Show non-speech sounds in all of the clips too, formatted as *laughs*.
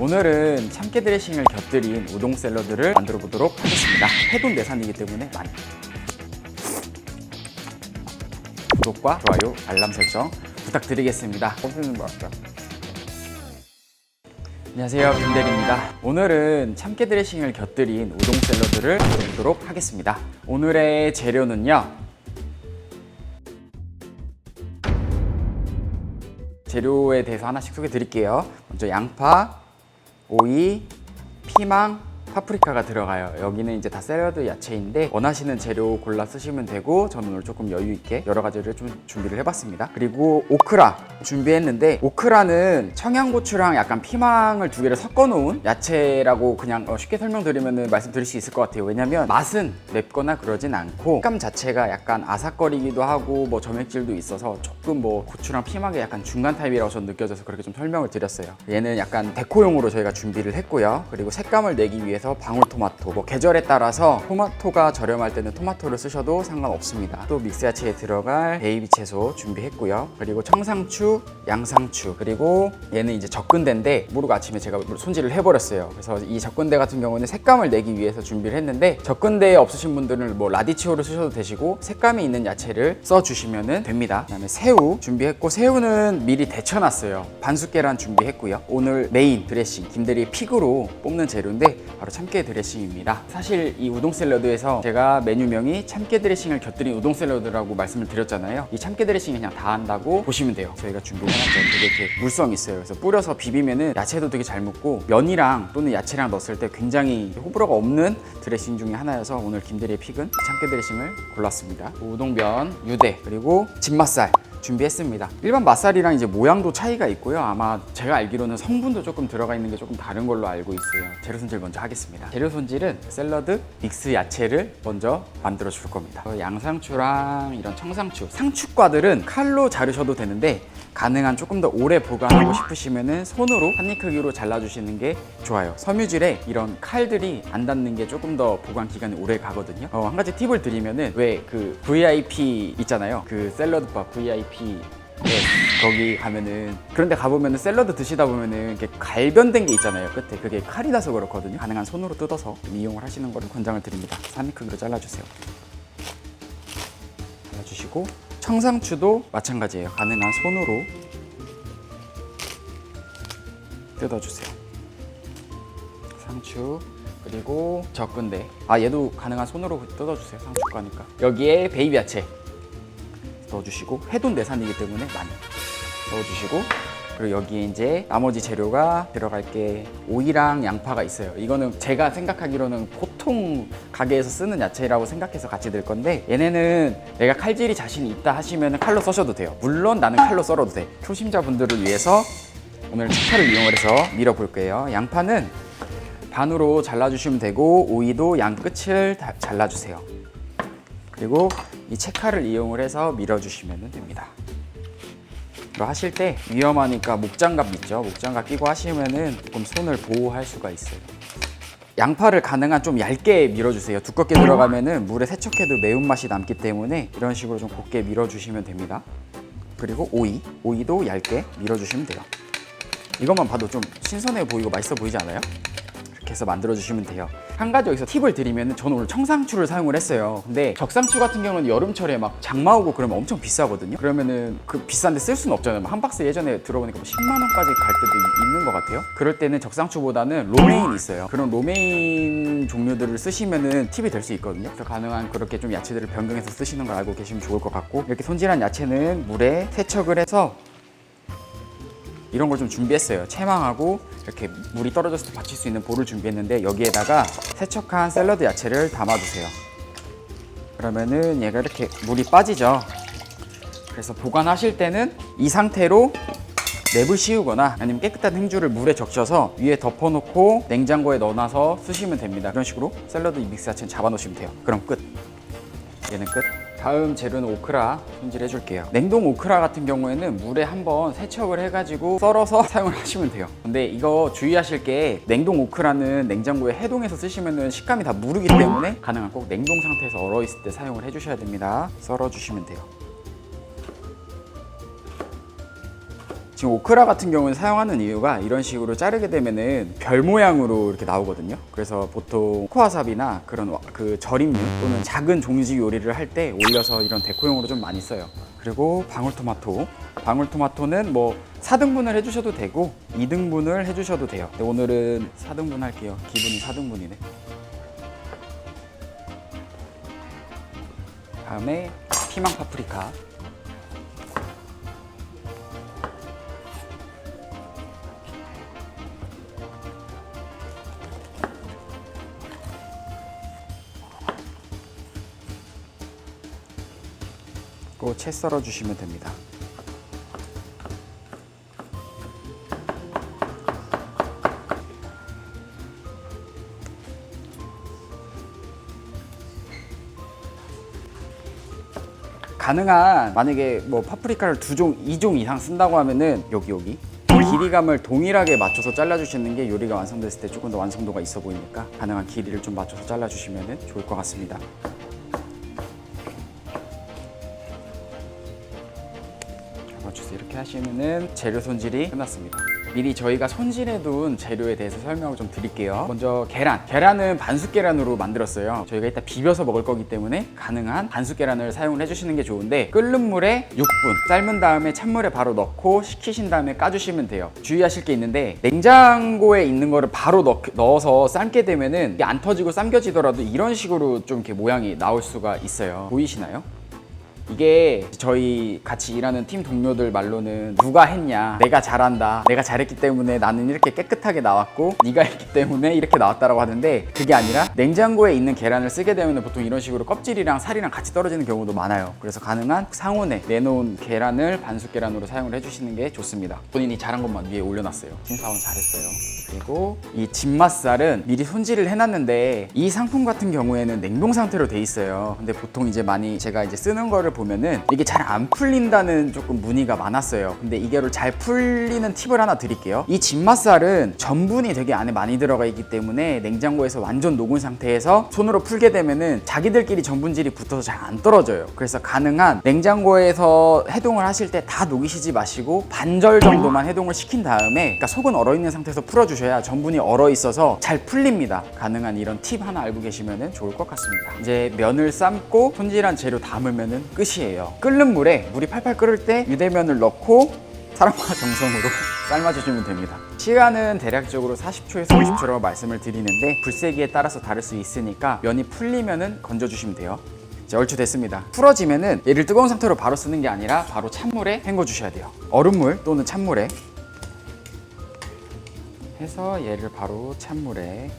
오늘은 참깨 드레싱을 곁들인 우동 샐러드를 만들어 보도록 하겠습니다. 해돈 내산이기 때문에 많이. 구독과 좋아요, 알람 설정 부탁드리겠습니다. 것 같다. 안녕하세요, 김대리입니다. 오늘은 참깨 드레싱을 곁들인 우동 샐러드를 만들어 보도록 하겠습니다. 오늘의 재료는요. 재료에 대해서 하나씩 소개해 드릴게요. 먼저 양파, 오이, 피망, 파프리카가 들어가요. 여기는 이제 다 샐러드 야채인데 원하시는 재료 골라 쓰시면 되고 저는 오늘 조금 여유 있게 여러 가지를 좀 준비를 해봤습니다. 그리고 오크라 준비했는데 오크라는 청양고추랑 약간 피망을 두 개를 섞어 놓은 야채라고 그냥 어, 쉽게 설명드리면 말씀드릴 수 있을 것 같아요. 왜냐면 맛은 맵거나 그러진 않고 식감 자체가 약간 아삭거리기도 하고 뭐 점액질도 있어서 조금 뭐 고추랑 피망의 약간 중간 타입이라고 저는 느껴져서 그렇게 좀 설명을 드렸어요. 얘는 약간 데코용으로 저희가 준비를 했고요. 그리고 색감을 내기 위해서 방울토마토, 뭐 계절에 따라서 토마토가 저렴할 때는 토마토를 쓰셔도 상관없습니다. 또 믹스야채에 들어갈 베이비 채소 준비했고요. 그리고 청상추, 양상추, 그리고 얘는 이제 접근대인데 모르고 아침에 제가 손질을 해버렸어요. 그래서 이 접근대 같은 경우는 색감을 내기 위해서 준비를 했는데 접근대 없으신 분들은 뭐 라디치오를 쓰셔도 되시고 색감이 있는 야채를 써주시면 됩니다. 그 다음에 새우 준비했고 새우는 미리 데쳐놨어요. 반숙 계란 준비했고요. 오늘 메인 드레싱 김대리 픽으로 뽑는 재료인데 바로 참깨 드레싱입니다. 사실 이 우동 샐러드에서 제가 메뉴명이 참깨 드레싱을 곁들인 우동 샐러드라고 말씀을 드렸잖아요. 이 참깨 드레싱이 그냥 다 한다고 보시면 돼요. 저희가 준비해놨죠. 되게 이렇게 물성 있어요. 그래서 뿌려서 비비면은 야채도 되게 잘 묻고 면이랑 또는 야채랑 넣었을 때 굉장히 호불호가 없는 드레싱 중에 하나여서 오늘 김대리의 픽은 이 참깨 드레싱을 골랐습니다. 우동면, 유대 그리고 집맛살 준비했습니다. 일반 맛살이랑 이제 모양도 차이가 있고요. 아마 제가 알기로는 성분도 조금 들어가 있는 게 조금 다른 걸로 알고 있어요. 재료 손질 먼저 하겠습니다. 재료 손질은 샐러드 믹스 야채를 먼저 만들어 줄 겁니다. 어, 양상추랑 이런 청상추, 상추과들은 칼로 자르셔도 되는데 가능한 조금 더 오래 보관하고 싶으시면은 손으로 한 입 크기로 잘라주시는 게 좋아요. 섬유질에 이런 칼들이 안 닿는 게 조금 더 보관 기간이 오래 가거든요. 어, 한 가지 팁을 드리면은 왜 그 VIP 있잖아요. 그 샐러드바 VIP 네, 거기 가면은 그런데 가보면은 샐러드 드시다 보면은 이렇게 갈변된 게 있잖아요 끝에 그게 칼이 나서 그렇거든요 가능한 손으로 뜯어서 좀 이용을 하시는 거를 권장을 드립니다 3인 크기로 잘라주세요 잘라주시고 청상추도 마찬가지예요. 가능한 손으로 뜯어주세요. 상추 그리고 적근대. 아 얘도 가능한 손으로 뜯어주세요 상추과니까. 여기에 베이비 야채 넣어주시고 해돈 내산이기 때문에 많이 넣어주시고 그리고 여기에 이제 나머지 재료가 들어갈 게 오이랑 양파가 있어요. 이거는 제가 생각하기로는 보통 가게에서 쓰는 야채라고 생각해서 같이 넣을 건데 얘네는 내가 칼질이 자신이 있다 하시면 칼로 써셔도 돼요. 물론 나는 칼로 썰어도 돼. 초심자분들을 위해서 오늘 채칼을 이용을 해서 밀어볼 거예요. 양파는 반으로 잘라주시면 되고 오이도 양 끝을 다 잘라주세요. 그리고 이 채칼을 이용을 해서 밀어주시면 됩니다. 하실 때 위험하니까 목장갑 있죠? 목장갑 끼고 하시면은 조금 손을 보호할 수가 있어요. 양파를 가능한 좀 얇게 밀어주세요. 두껍게 들어가면은 물에 세척해도 매운맛이 남기 때문에 이런 식으로 좀 곱게 밀어주시면 됩니다. 그리고 오이, 오이도 얇게 밀어주시면 돼요. 이것만 봐도 좀 신선해 보이고 맛있어 보이지 않아요? 이렇게 해서 만들어 주시면 돼요. 한 가지 여기서 팁을 드리면 저는 오늘 청상추를 사용을 했어요. 근데 적상추 같은 경우는 여름철에 막 장마 오고 그러면 엄청 비싸거든요. 그러면은 그 비싼데 쓸 수는 없잖아요. 한 박스 예전에 들어보니까 뭐 10만 원까지 갈 때도 이- 있는 것 같아요. 그럴 때는 적상추보다는 로메인 있어요. 그런 로메인 종류들을 쓰시면은 팁이 될 수 있거든요. 그래서 가능한 그렇게 좀 야채들을 변경해서 쓰시는 걸 알고 계시면 좋을 것 같고 이렇게 손질한 야채는 물에 세척을 해서 이런 걸 좀 준비했어요. 채망하고 이렇게 물이 떨어졌을 때 받칠 수 있는 볼을 준비했는데 여기에다가 세척한 샐러드 야채를 담아주세요. 그러면은 얘가 이렇게 물이 빠지죠. 그래서 보관하실 때는 이 상태로 랩을 씌우거나 아니면 깨끗한 행주를 물에 적셔서 위에 덮어놓고 냉장고에 넣어놔서 쓰시면 됩니다. 이런 식으로 샐러드 믹스 야채는 잡아놓으시면 돼요. 그럼 끝. 얘는 끝. 다음 재료는 오크라 손질해 줄게요. 냉동 오크라 같은 경우에는 물에 한번 세척을 해가지고 썰어서 *laughs* 사용을 하시면 돼요. 근데 이거 주의하실 게 냉동 오크라는 냉장고에 해동해서 쓰시면 식감이 다 무르기 때문에 가능한 꼭 냉동 상태에서 얼어 있을 때 사용을 해주셔야 됩니다. 썰어 주시면 돼요. 지금 오크라 같은 경우는 사용하는 이유가 이런 식으로 자르게 되면은 별 모양으로 이렇게 나오거든요. 그래서 보통 코와사비나 그런 와- 그 절임류 또는 작은 종지 요리를 할 때 올려서 이런 데코용으로 좀 많이 써요. 그리고 방울토마토. 방울토마토는 뭐 4등분을 해주셔도 되고 2등분을 해주셔도 돼요. 근데 오늘은 4등분 할게요. 기분이 4등분이네. 다음에 피망 파프리카. 그리고 채 썰어 주시면 됩니다. 가능한 만약에 뭐 파프리카를 두 종, 이종 이상 쓴다고 하면은 여기 여기 길이감을 동일하게 맞춰서 잘라주시는 게 요리가 완성됐을 때 조금 더 완성도가 있어 보이니까 가능한 길이를 좀 맞춰서 잘라주시면 좋을 것 같습니다. 잡아주세요. 이렇게 하시면은 재료 손질이 끝났습니다. 미리 저희가 손질해 둔 재료에 대해서 설명을 좀 드릴게요. 먼저 계란. 계란은 반숙 계란으로 만들었어요. 저희가 이따 비벼서 먹을 거기 때문에 가능한 반숙 계란을 사용을 해주시는 게 좋은데 끓는 물에 6분 삶은 다음에 찬물에 바로 넣고 식히신 다음에 까주시면 돼요. 주의하실 게 있는데 냉장고에 있는 거를 바로 넣, 넣어서 삶게 되면은 이게 안 터지고 삶겨지더라도 이런 식으로 좀 이렇게 모양이 나올 수가 있어요. 보이시나요? 이게 저희 같이 일하는 팀 동료들 말로는 누가 했냐 내가 잘한다 내가 잘했기 때문에 나는 이렇게 깨끗하게 나왔고 네가 했기 때문에 이렇게 나왔다라고 하는데 그게 아니라 냉장고에 있는 계란을 쓰게 되면 보통 이런 식으로 껍질이랑 살이랑 같이 떨어지는 경우도 많아요. 그래서 가능한 상온에 내놓은 계란을 반숙 계란으로 사용을 해주시는 게 좋습니다. 본인이 잘한 것만 위에 올려놨어요. 신사원 잘했어요. 그리고 이 집맛살은 미리 손질을 해놨는데 이 상품 같은 경우에는 냉동 상태로 돼 있어요. 근데 보통 이제 많이 제가 이제 쓰는 거를 보면은 이게 잘 안 풀린다는 조금 문의가 많았어요. 근데 이거를 잘 풀리는 팁을 하나 드릴게요. 이 집맛살은 전분이 되게 안에 많이 들어가 있기 때문에 냉장고에서 완전 녹은 상태에서 손으로 풀게 되면은 자기들끼리 전분질이 붙어서 잘 안 떨어져요. 그래서 가능한 냉장고에서 해동을 하실 때 다 녹이시지 마시고 반절 정도만 해동을 시킨 다음에 그러니까 속은 얼어 있는 상태에서 풀어주셔야 전분이 얼어 있어서 잘 풀립니다. 가능한 이런 팁 하나 알고 계시면 좋을 것 같습니다. 이제 면을 삶고 손질한 재료 담으면 끝이 에요. 끓는 물에 물이 팔팔 끓을 때 유대면을 넣고 사랑과 *laughs* 정성으로 삶아주시면 됩니다. 시간은 대략적으로 40초에서 50초라고 말씀을 드리는데 불세기에 따라서 다를 수 있으니까 면이 풀리면은 건져주시면 돼요. 이제 얼추 됐습니다. 풀어지면은 얘를 뜨거운 상태로 바로 쓰는 게 아니라 바로 찬물에 헹궈 주셔야 돼요. 얼음물 또는 찬물에 해서 얘를 바로 찬물에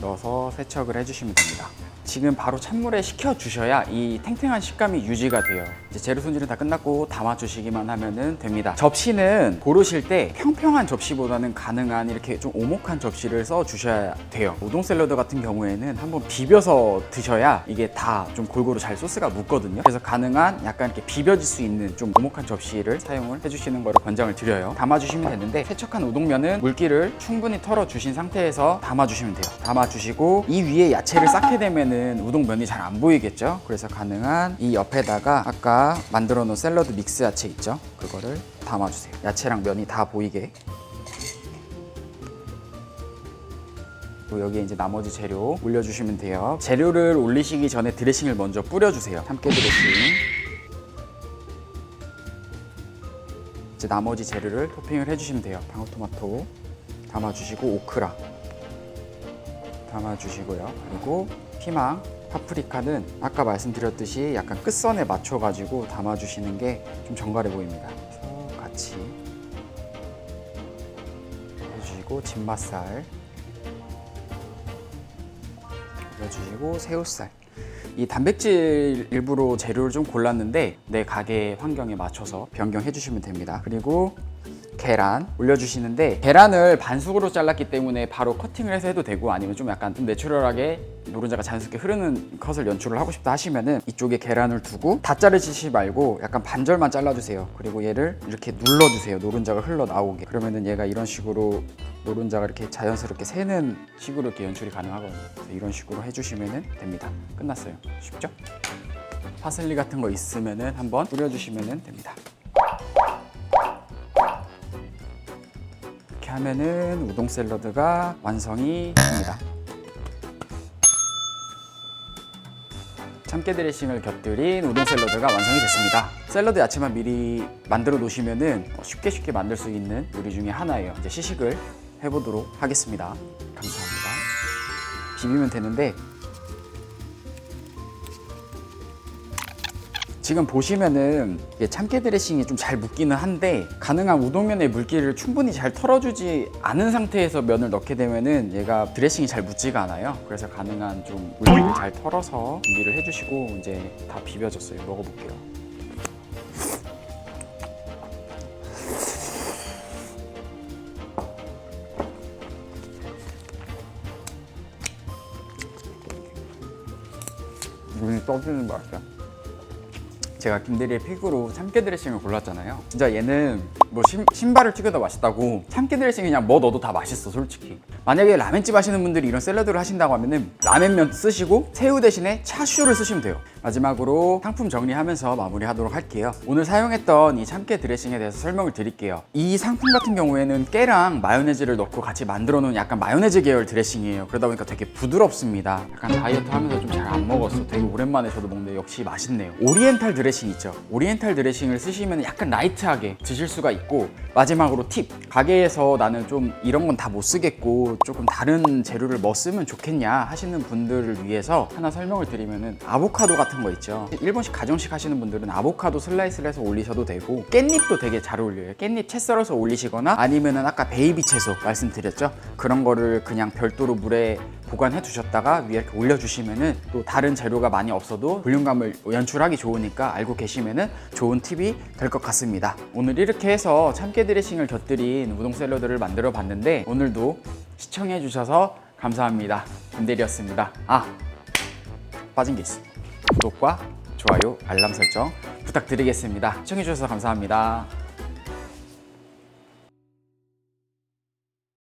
넣어서 세척을 해주시면 됩니다. 지금 바로 찬물에 식혀 주셔야 이 탱탱한 식감이 유지가 돼요. 이제 재료 손질은 다 끝났고 담아 주시기만 하면 됩니다. 접시는 고르실 때 평평한 접시보다는 가능한 이렇게 좀 오목한 접시를 써 주셔야 돼요. 우동 샐러드 같은 경우에는 한번 비벼서 드셔야 이게 다 좀 골고루 잘 소스가 묻거든요. 그래서 가능한 약간 이렇게 비벼질 수 있는 좀 오목한 접시를 사용을 해주시는 거를 권장을 드려요. 담아 주시면 되는데 세척한 우동면은 물기를 충분히 털어 주신 상태에서 담아 주시면 돼요. 담아 주시고 이 위에 야채를 쌓게 되면은 우동면이 잘 안 보이겠죠? 그래서 가능한 이 옆에다가 아까 만들어 놓은 샐러드 믹스 야채 있죠? 그거를 담아 주세요. 야채랑 면이 다 보이게. 여기에 이제 나머지 재료 올려주시면 돼요. 재료를 올리시기 전에 드레싱을 먼저 뿌려주세요. 참깨 드레싱. 이제 나머지 재료를 토핑을 해주시면 돼요. 방울토마토 담아주시고 오크라 담아주시고요. 그리고 피망, 파프리카는 아까 말씀드렸듯이 약간 끝선에 맞춰가지고 담아주시는 게 좀 정갈해 보입니다. 같이 해주시고 집맛살 올려주시고 새우살 이 단백질 일부러 재료를 좀 골랐는데 내 가게 환경에 맞춰서 변경해 주시면 됩니다 그리고 계란 올려주시는데 계란을 반숙으로 잘랐기 때문에 바로 커팅을 해서 해도 되고 아니면 좀 약간 좀 내추럴하게 노른자가 자연스럽게 흐르는 컷을 연출을 하고 싶다 하시면은 이쪽에 계란을 두고 다 자르시지 말고 약간 반절만 잘라주세요. 그리고 얘를 이렇게 눌러주세요. 노른자가 흘러 나오게. 그러면은 얘가 이런 식으로 노른자가 이렇게 자연스럽게 새는 식으로 이렇게 연출이 가능하거든요. 이런 식으로 해주시면 됩니다. 끝났어요. 쉽죠? 파슬리 같은 거 있으면은 한번 뿌려주시면 됩니다 이렇게 하면은 우동 샐러드가 완성이 됩니다. 참깨 드레싱을 곁들인 우동 샐러드가 완성이 됐습니다. 샐러드 야채만 미리 만들어 놓으시면은 쉽게 쉽게 만들 수 있는 요리 중에 하나예요. 이제 시식을 해보도록 하겠습니다. 감사합니다. 비비면 되는데 지금 보시면은 참깨 드레싱이 좀 잘 묻기는 한데 가능한 우동면의 물기를 충분히 잘 털어주지 않은 상태에서 면을 넣게 되면은 얘가 드레싱이 잘 묻지가 않아요. 그래서 가능한 좀 물기를 잘 털어서 준비를 해주시고 이제 다 비벼졌어요. 먹어볼게요. 눈이 떠지는 맛이야. 제가 김대리의 픽으로 참깨 드레싱을 골랐잖아요. 진짜 얘는 뭐 신, 신발을 튀겨도 맛있다고 참깨 드레싱 그냥 뭐 넣어도 다 맛있어 솔직히. 만약에 라멘집 하시는 분들이 이런 샐러드를 하신다고 하면은 라멘면 쓰시고 새우 대신에 차슈를 쓰시면 돼요. 마지막으로 상품 정리하면서 마무리하도록 할게요. 오늘 사용했던 이 참깨 드레싱에 대해서 설명을 드릴게요. 이 상품 같은 경우에는 깨랑 마요네즈를 넣고 같이 만들어 놓은 약간 마요네즈 계열 드레싱이에요. 그러다 보니까 되게 부드럽습니다. 약간 다이어트 하면서 좀 잘 안 먹었어. 되게 오랜만에 저도 먹는데 역시 맛있네요. 오리엔탈 드레싱 있죠. 오리엔탈 드레싱을 쓰시면 약간 라이트하게 드실 수가 있고 마지막으로 팁. 가게에서 나는 좀 이런 건 다 못 쓰겠고 조금 다른 재료를 뭐 쓰면 좋겠냐 하시는 분들을 위해서 하나 설명을 드리면은 아보카도 같은 거 있죠. 일본식 가정식 하시는 분들은 아보카도 슬라이스를 해서 올리셔도 되고 깻잎도 되게 잘 어울려요. 깻잎 채 썰어서 올리시거나 아니면은 아까 베이비 채소 말씀드렸죠. 그런 거를 그냥 별도로 물에 보관해 두셨다가 위에 이렇게 올려주시면은 또 다른 재료가 많이 없어도 볼륨감을 연출하기 좋으니까 알고 계시면은 좋은 팁이 될 것 같습니다. 오늘 이렇게 해서 참깨 드레싱을 곁들인 우동 샐러드를 만들어 봤는데 오늘도 시청해 주셔서 감사합니다. 김대리였습니다. 아 빠진 게 있어. 구독과 좋아요, 알람 설정 부탁드리겠습니다. 시청해 주셔서 감사합니다.